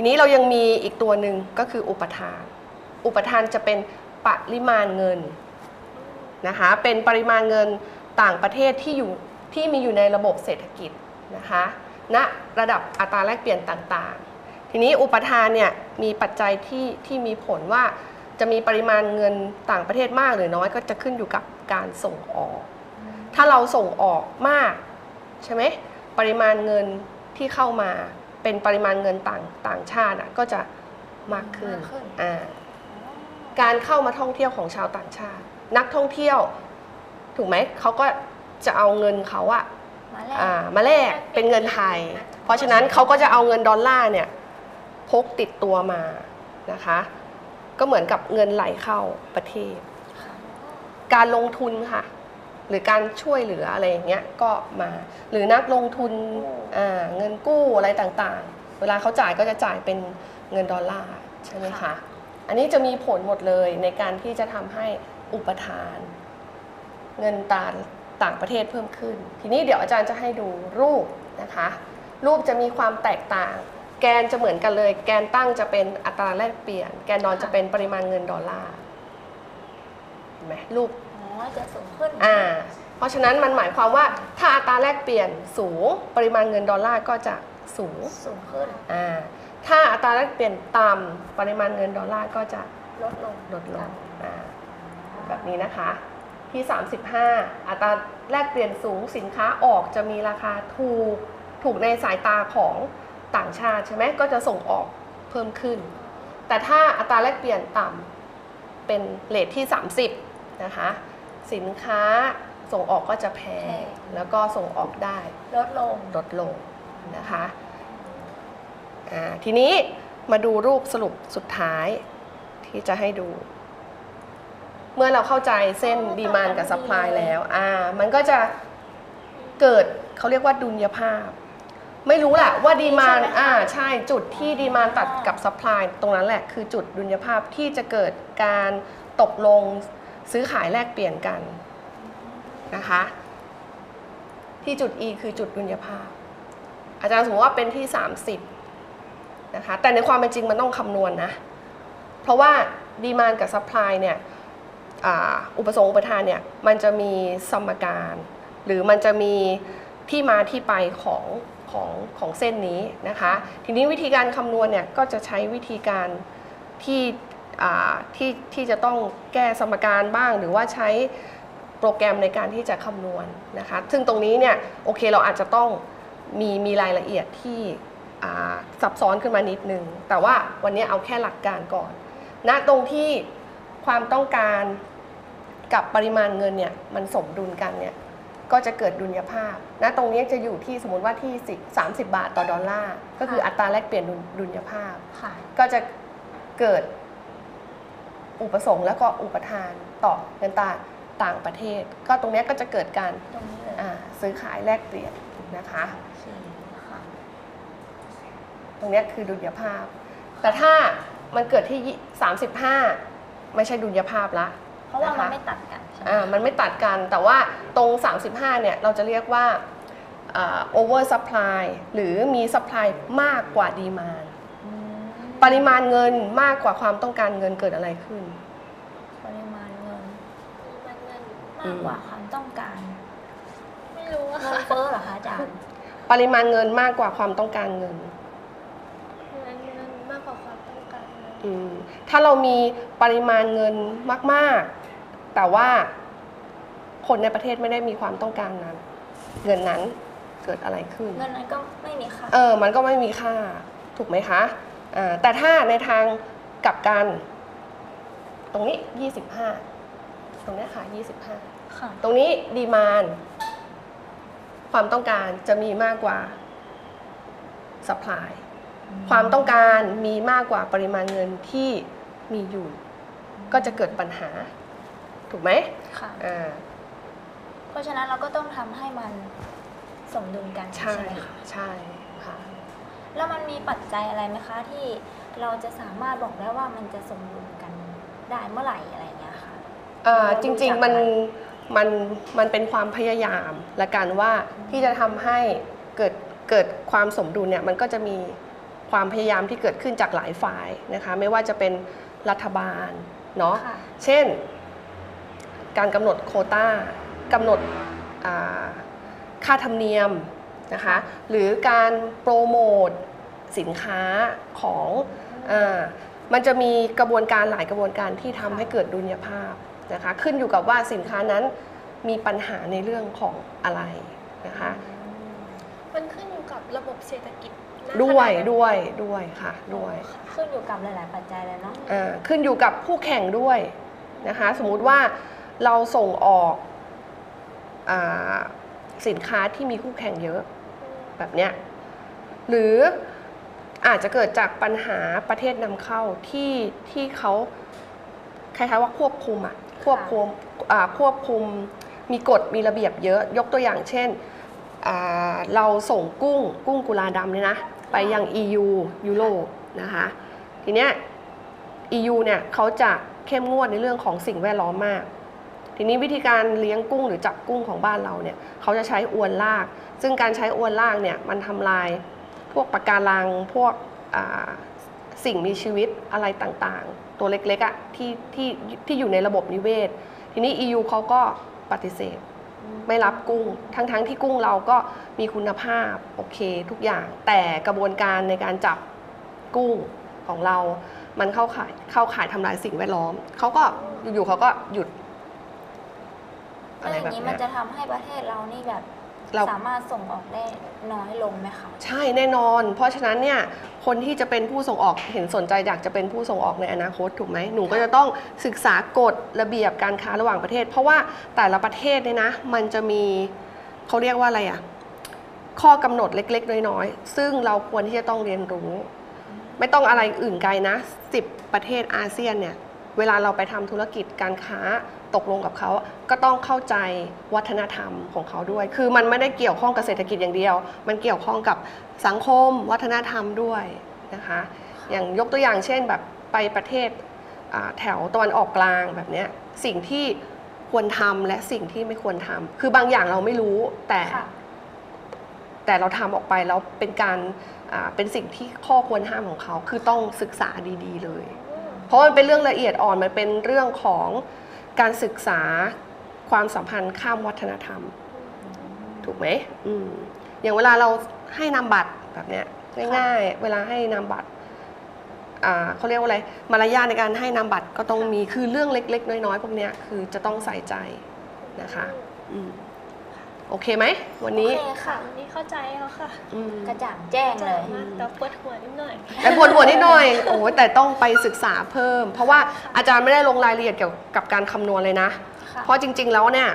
ทีนี้เรายังมีอีกตัวหนึ่งก็คืออุปทาน อุปทานจะเป็นปริมาณเงินนะคะเป็นปริมาณเงินต่างประเทศที่อยู่ที่มีอยู่ในระบบเศรษฐกิจนะคะณระดับอัตราแลกเปลี่ยนต่างๆ ทีนี้อุปทานเนี่ยมีปัจจัยที่ที่มีผลว่าจะมีปริมาณเงินต่างประเทศมากหรือน้อยก็จะขึ้นอยู่กับการส่งออก ถ้าเราส่งออกมากใช่ไหมปริมาณเงินที่เข้ามา เป็นปริมาณเงินต่างต่างชาติอะก็จะมากขึ้นมากขึ้น อ่าการเข้ามาท่องเที่ยวของชาวต่างชาติ นักท่องเที่ยว ถูกไหมเขาก็จะเอาเงินเขาอะ มาแลก อ่ามาแลกเป็นเงินไทย เพราะฉะนั้นเขาก็จะเอาเงินดอลลาร์เนี่ยพกติดตัวมานะคะ ก็เหมือนกับเงินไหลเข้าประเทศค่ะการลงทุนค่ะ หรือการช่วยเหลืออะไรอย่างเงี้ยก็มา หรือนักลงทุนอ่าเงินกู้อะไรต่างๆ เวลาเขาจ่ายก็จะจ่ายเป็นเงินดอลลาร์ใช่ไหมคะ อันนี้จะมีผลหมดเลยในการที่จะทำให้อุปทาน เงินตาต่างประเทศเพิ่มขึ้น ทีนี้เดี๋ยวอาจารย์จะให้ดูรูปนะคะ รูปจะมีความแตกต่าง แกนจะเหมือนกันเลย แกนตั้งจะเป็นอัตราแลกเปลี่ยน แกนนอนจะเป็นปริมาณเงินดอลลาร์เห็น ไหมรูปอ๋อจะสูงขึ้นอ่าเพราะฉะนั้นมันหมายความว่าถ้าอัตราแลกเปลี่ยนสูงปริมาณเงินดอลลาร์ก็จะสูงสูงขึ้นอ่าถ้าอัตราแลกเปลี่ยนต่ำปริมาณเงินดอลลาร์ก็จะลดลงลดลงอ่าแบบนี้นะคะที่ 35 อัตราแลกเปลี่ยนสูงสินค้าออกจะมีราคาถูกถูกในสายตาของต่างชาติใช่ไหมก็จะส่งออกเพิ่มขึ้น แต่ถ้าอัตราแลกเปลี่ยนต่ำเป็นเลทที่ 30 นะคะ สินค้าส่งออกก็จะแพง แล้วก็ส่งออกได้ลดลงลดลงนะคะอ่าทีนี้มาดูรูปสรุปสุดท้ายที่จะให้ดู เมื่อเราเข้าใจเส้นอ๋อดีมานตอนนั้นกับซัพพลายดีเลยแล้วอ่ามันก็จะเกิดเขาเรียกว่าดุลยภาพ ไม่รู้แหละว่าดีมานใช่ไหมคะอ่าใช่จุดที่ดีมานตัดกับซัพพลายตรงนั้นแหละคือจุดดุลยภาพที่จะเกิดการตกลง ซื้อขายแลกเปลี่ยนกันนะคะ ที่จุด E คือจุดดุลยภาพ อาจารย์สมมติว่าเป็นที่ 30นะคะแต่ในความเป็นจริงมันต้องคำนวณนะเพราะว่าดีมานกับซัพพลายเนี่ยอ,อุปสงค์อุปทานเนี่ยมันจะมีสมการ หรือมันจะมีที่มาที่ไปของของของเส้นนี้นะคะ ทีนี้วิธีการคำนวณเนี่ยก็จะใช้วิธีการที่ ที่ที่จะต้องแก้สมการบ้าง หรือว่าใช้โปรแกรมในการที่จะคำนวณนะคะ ซึ่งตรงนี้เนี่ยโอเคเราอาจจะต้องมีมีรายละเอียดที่อ่าซับซ้อนขึ้นมานิดนึง แต่ว่าวันนี้เอาแค่หลักการก่อนณตรงที่ความต้องการกับปริมาณเงินเนี่ยมันสมดุลกันเนี่ยก็จะเกิดดุลยภาพณตรงนี้จะอยู่ที่สมมติว่าที่10 30 บาทต่อดอลลาร์ ก็คืออัตราแลกเปลี่ยนดุลดุลยภาพค่ะก็จะเกิด อุปสงค์แล้วก็อุปทานต่อเงินตราต่างประเทศ ก็ตรงเนี้ยก็จะเกิดการตรงนี้เลยอ่าซื้อขายแลกเปลี่ยนนะคะ โอเคค่ะตรงเนี้ยคือดุลยภาพ แต่ถ้ามันเกิดที่35 ไม่ใช่ดุลยภาพละเพราะว่ามันนะคะไม่ตัดกันใช่ไหมอ่ามันไม่ตัดกันแต่ว่าตรง 35 เนี่ยเราจะเรียกว่าอ่า over supply หรือมี supply มากกว่า demand อืม ปริมาณเงินมากกว่าความต้องการเงินเกิดอะไรขึ้น ปริมาณเงินมันเงินมากกว่าความต้องการ ไม่รู้อะเงิค่ะนเฟ้อเหรอคะอาจารย์ปริมาณเงินมากกว่าความต้องการเงิน เงินเงินมากกว่าความต้องการเงินอืมถ้าเรามีปริมาณเงินมากๆ แต่ว่าคนในประเทศไม่ได้มีความต้องการนั้น เงินนั้นเกิดอะไรขึ้น เงินนั้นก็ไม่มีค่า เออ มันก็ไม่มีค่า ถูกไหมคะอ่า แต่ถ้าในทางกลับกัน ตรงนี้ 25 ตรงเนี้ยค่ะ 25 ค่ะ ตรงนี้ดีมานความต้องการจะมีมากกว่า supply ความต้องการมีมากกว่าปริมาณเงินที่มีอยู่ ก็จะเกิดปัญหา ถูกไหมค่ะอ่าเพราะฉะนั้นเราก็ต้องทำให้มันสมดุลกันใช่ไหมคะใช่ค่ะ แล้วมันมีปัจจัยอะไรไหมคะ ที่เราจะสามารถบอกได้ว่ามันจะสมดุลกันได้เมื่อไหร่อะไรอย่างเงี้ยค่ะเอ่อเราจรู้ริงจักๆมันไหมมันมันเป็นความพยายามละกันว่าที่จะทำให้เกิดเกิดความสมดุลเนี่ยมันก็จะมีความพยายามที่เกิดขึ้นจากหลายฝ่ายนะคะไม่ว่าจะเป็นรัฐบาลเนาะค่ะเช่น การกำหนดโควต้ากำหนดอ่าค่าธรรมเนียมนะคะหรือการโปรโมท สินค้าของอามันจะมีกระบวนการหลายกระบวนการที่ทำให้เกิดดุลยภาพนะคะขึ้นอยู่กับว่าสินค้านั้นมีปัญหาในเรื่องของอะไรนะคะมันขึ้นอยู่กับระบบเศรษฐกิจณด้วยขณะนั้นด้วยด้วยค่ะด้วย ขึ้นอยู่กับหลาย ๆ ปัจจัยเลยเนาะอ่าขึ้นอยู่กับผู้แข่งด้วยนะคะ สมมุติว่าเราส่งออกอาสินค้าที่มีคู่แข่งเยอะแบบเนี้ยหรือ อาจจะเกิดจากปัญหาประเทศนำเข้าที่ที่เขาคล้ายๆว่าควบคุมอะควบคุมอ่าควบคุมมีกฎมีระเบียบเยอะ ยกตัวอย่างเช่น เราส่งกุ้งกุ้งกุลาดำเนี่ยนะ ไปยัง EU ยุโรปนะคะ ทีเนี้ย EU เนี่ยเขาจะเข้มงวดในเรื่องของสิ่งแวดล้อมมาก ทีนี้วิธีการเลี้ยงกุ้งหรือจับกุ้งของบ้านเราเนี่ยเขาจะใช้อวนลาก ซึ่งการใช้อวนลากเนี่ยมันทำลาย วกปะการังพวกสิ่งมีชีวิตอะไรต่างๆ ตัวเล็กๆอะ่ะที่ที่ที่อยู่ในระบบนิเวศ ทีนี้ EU เขาก็ปฏิเสธ ไม่รับกุ้ง ทั้งๆที่กุ้งเราก็มีคุณภาพโอเคทุกอย่าง แต่กระบวนการในการจับกุ้งของเรา มันเข้าข่ายเข้าข่ายทำลายสิ่งแวดล้อม เขาก็อยู่ๆเขาก็หยุดแล้อะวไรอย่าแบบนี้มันจะทำให้ประเทศเรานี่แบบ เรา สามารถส่งออกได้น้อยลงไหมคะ ใช่แน่นอน เพราะฉะนั้นเนี่ยคนที่จะเป็นผู้ส่งออกเห็นสนใจอยากจะเป็นผู้ส่งออกในอนาคตถูกไหมหนูก็จะต้องศึกษากฎระเบียบการค้าระหว่างประเทศ เพราะว่าแต่ละประเทศเนี่ยนะ มันจะมีเขาเรียกว่าอะไรอะข้อกำหนดเล็ก ๆ น้อยๆซึ่งเราควรที่จะต้องเรียนรู้ ไม่ต้องอะไรอื่นไกลนะ10 ประเทศอาเซียนเนี่ยเวลาเราไปทำธุรกิจการค้า ตกลงกับเขาก็ต้องเข้าใจวัฒนธรรมของเขาด้วย คือมันไม่ได้เกี่ยวข้องกับเศรษฐกิจอย่างเดียว มันเกี่ยวข้องกับสังคมวัฒนธรรมด้วยนะคะ อย่างยกตัวอย่างเช่นแบบไปประเทศอ่าแถวตะวันออกกลางแบบเนี้ยสิ่งที่ควรทำและสิ่งที่ไม่ควรทำคือบางอย่างเราไม่รู้แต่ค่ะแต่เราทำออกไปแล้วเป็นการอ่าเป็นสิ่งที่ข้อควรห้ามของเขา คือต้องศึกษาดี ๆ เลย เพราะมันเป็นเรื่องละเอียดอ่อนมันเป็นเรื่องของ การศึกษาความสัมพันธ์ข้ามวัฒนธรรม ถูกไหมอืมอย่างเวลาเราให้นามบัตรแบบเนี้ยง่ายๆ เวลาให้นามบัตรอ่าเขาเรียกว่าอะไรมารยาทในการให้นามบัตรก็ต้องมีคือเรื่องเล็ก ๆ น้อยๆพวกเนี้ยคือจะต้องใส่ใจนะคะ อืม โอเคไหมวันนี้ โอเคค่ะค่ะวันนี้เข้าใจแล้วค่ะอืมกระจ่างแจ้งเลยมากแต่ปวดหัวนิดหน่อย แต่ปวดหัวนิดหน่อย โอ้ยแต่ต้องไปศึกษาเพิ่ม เพราะว่าอาจารย์ไม่ได้ลงรายละเอียดเกี่ยวกับการคำนวณเลยนะ ค่ะ เพราะจริง ๆ แล้วเนี่ย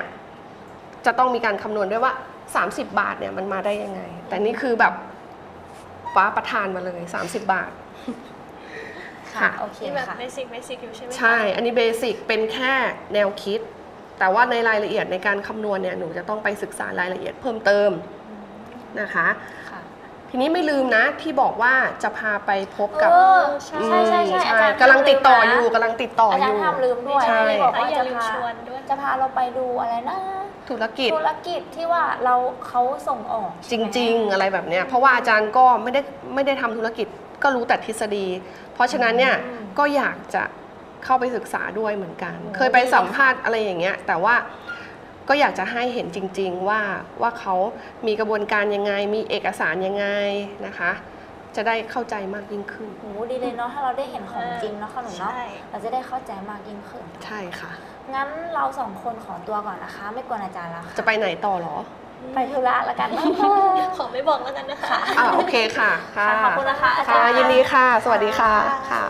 จะต้องมีการคำนวณด้วยว่า 30 บาทเนี่ยมันมาได้ยังไง แต่นี่คือแบบฟ้าประทานมาเลย 30 บาท ค่ะโอเคที่แบบค่ะ เบสิกเบสิกอยู่ใช่ไหมคะ ใช่ อันนี้เบสิกเป็นแค่แนวคิด แต่ว่าในรายละเอียดในการคำนวณเนี่ยหนูจะต้องไปศึกษารายละเอียดเพิ่มเติมนะคะ ค่ะ ทีนี้ไม่ลืมนะที่บอกว่าจะพาไปพบกับเออใช่ใช่ใช่อืมอาจารย์กำลังติดต่อห้ามลืมนะอยู่กำลังติดต่ออาอจารยู่ ย์ห้ามลืมด้วยใช่ ที่บอกแล้วว่าอย่าจะลืมพาชวนด้วย จะพาเราไปดูอะไรนะธุรกิจ ธุรกิจที่ว่าเราเขาส่งออกจริง ๆ อะไรแบบเนี้ยเพราะว่าอาจารย์ก็ไม่ได้ไม่ได้ทำธุรกิจก็รู้แต่ทฤษฎี เพราะฉะนั้นเนี่ยก็อยากจะ เข้าไปศึกษาด้วยเหมือนกัน เคยไปสัมภาษณ์อะไรอย่างเงี้ย แต่ว่าก็อยากจะให้เห็นจริง ๆ ว่าว่าเขามีกระบวนการยังไง มีเอกสารยังไงนะคะ จะได้เข้าใจมากยิ่งขึ้นโหดีเลยเนาะถ้าเราได้เห็นของจริงเนาะขนมเนาะใช่เราจะได้เข้าใจมากยิ่งขึ้น ใช่ค่ะ งั้นเราสองคนขอตัวก่อนนะคะ ไม่กวนอาจารย์แล้วค่ะจะไปไหนต่อเหรอ ไปธุระแล้วกันขอไม่บอกแล้วกันนะคะอ่าโอเคค่ะค่ะค่ะขอบคุณนะคะอาจารย์ค่ะยินดีค่ะ สวัสดีค่ะค่ะ